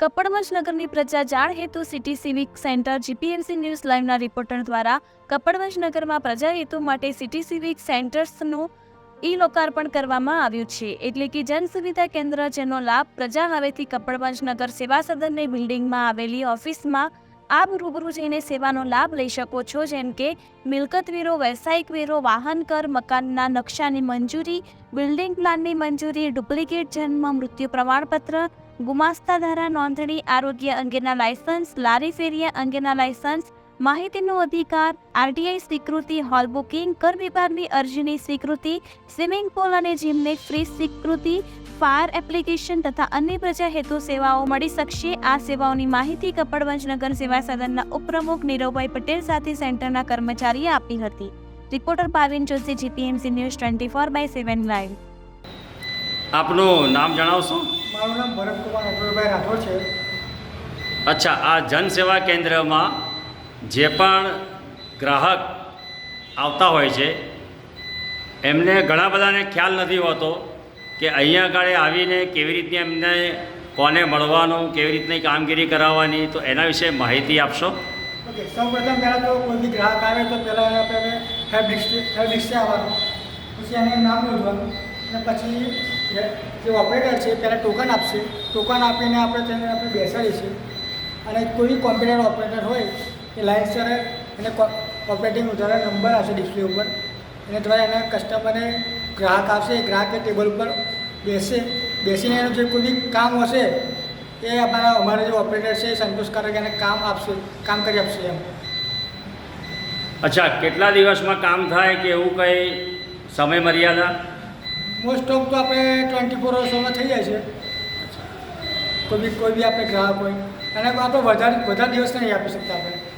કપડવંજ નગરની પ્રજા જાણ હેતુ city civic centre GPMC news લાઈવના reporter દ્વારા કપડવંજ નગરમાં પ્રજા હેતુ માટે સિટી સિવિક સેન્ટર્સનું ઈ લોકાર્પણ કરવામાં આવ્યું છે. એટલે કે જન સુવિધા કેન્દ્ર જેનો લાભ પ્રજા હવેથી કપડવંજ નગર સેવા સદનની બિલ્ડિંગમાં આવેલી ઓફિસમાં આપ રૂબરૂ જઈને સેવાનો લાભ લઈ શકો છો. જેમ કે મિલકત વેરો, વ્યવસાયિક વેરો, વાહન કર, મકાનના નકશાની મંજૂરી, બિલ્ડિંગ પ્લાનની મંજૂરી, ડુપ્લિકેટ જન્મ, મૃત્યુ પ્રમાણપત્ર ગુમાસ્તા ધારા નોંધણી આરોગ્ય અંગેના લાયસન્સ, લારી ફેરિયા અંગેના લાયસન્સ, માહિતીનો અધિકાર, આરટીઆઈ સ્વીકૃતિ, હોલ બુકિંગ, કર વિભાગની અરજીની સ્વીકૃતિ, સ્વિમિંગ પુલ અને જીમની ફ્રી સ્વીકૃતિ, ફાયર એપ્લિકેશન તથા અન્ય પ્રજા હેતુ સેવાઓ મળી શકશે. આ સેવાઓની માહિતી કપડવંજ નગર સેવા સદનના ઉપપ્રમુખ નીરવભાઈ પટેલ સાથે સેન્ટરના કર્મચારીએ આપી હતી. Reporter Pavin Joshi, GPMC news twenty four by seven live. આપનું નામ જણાવશો? મારું નામ ભરતકુમાર અટુલભાઈ રાઠોડ છે. અચ્છા આ જનસેવા કેન્દ્રમાં જે પણ ગ્રાહક આવતા હોય છે એમને ઘણા બધાને ખ્યાલ નથી હોતો કે અહીંયા આગળ આવીને કેવી રીતની એમને કોને મળવાનું કેવી રીતની કામગીરી કરાવવાની તો એના વિશે માહિતી આપશો? ઓકે સૌ પ્રથમ પહેલાં તો કોઈ બી ગ્રાહક આવે તો પહેલાં આપણે હેલ્પ ડિસ્ક હેલ્પ ડિસ્કે આવવાનું પછી એને નામ નોંધવાનું અને પછી જે ઓપરેટર છે પહેલાં ટોકન આપશે. ટોકન આપીને આપણે તેને આપણે બેસાડીશું. અને કોઈ કોમ્પ્યુટર ઓપરેટર હોય, એ લાઇન લાઇનસર એને ઓપરેટિંગ દ્વારા નંબર આવશે ડિસ્પ્લે ઉપર. એને દ્વારા એને કસ્ટમરને ગ્રાહક આવશે ગ્રાહકે ટેબલ ઉપર બેસે. બેસીને એનું જે કોઈ બી કામ હશે, એ અમારા અમારા જે ઓપરેટર છે, એ સંતોષકારક એને કામ આપશે, કામ કરી આપશે એમ. અચ્છા, કેટલા દિવસમાં કામ થાય કે એવું કંઈ સમય મર્યાદા મોસ્ટ ઓફ તો આપણે ટ્વેન્ટી ફોર અવર્સમાં થઈ જાય છે. કોઈ બી કોઈ બી આપણે ગ્રાહક હોય. અને આપણે વધારે વધારે દિવસ નહીં આપી શકતા આપણે.